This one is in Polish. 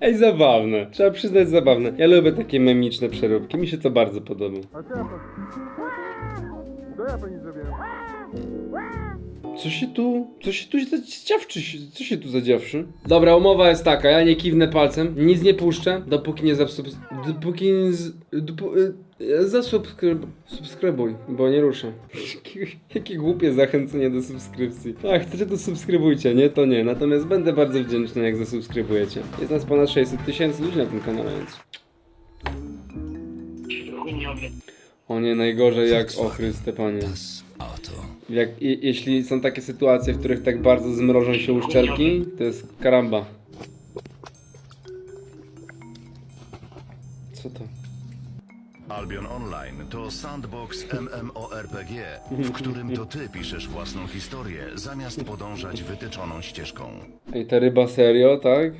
Ej, zabawne. Trzeba przyznać zabawne. Ja lubię takie memiczne przeróbki. Mi się to bardzo podoba. A co ja pan... Co ja pani zrobiłem? Co się tu... Co się tu zadziawczy? Co się tu zadziawszy? Dobra, umowa jest taka. Ja nie kiwnę palcem. Nic nie puszczę, dopóki nie zasub... Dopóki nie... Z... Dopó... y, Zasubskryb... Subskrybuj, bo nie ruszę. Jakie głupie zachęcenie do subskrypcji. A, chcecie to subskrybujcie, nie? To nie. Natomiast będę bardzo wdzięczny, jak zasubskrybujecie. Jest nas ponad 600 tysięcy ludzi na tym kanale, więc... O nie, najgorzej jak o Chryste Panie. Jak, je, jeśli są takie sytuacje, w których tak bardzo zmrożą się uszczelki, to jest karamba. Co to? Albion Online to sandbox MMORPG, w którym to ty piszesz własną historię, zamiast podążać wytyczoną ścieżką. Ej, ta ryba serio, tak?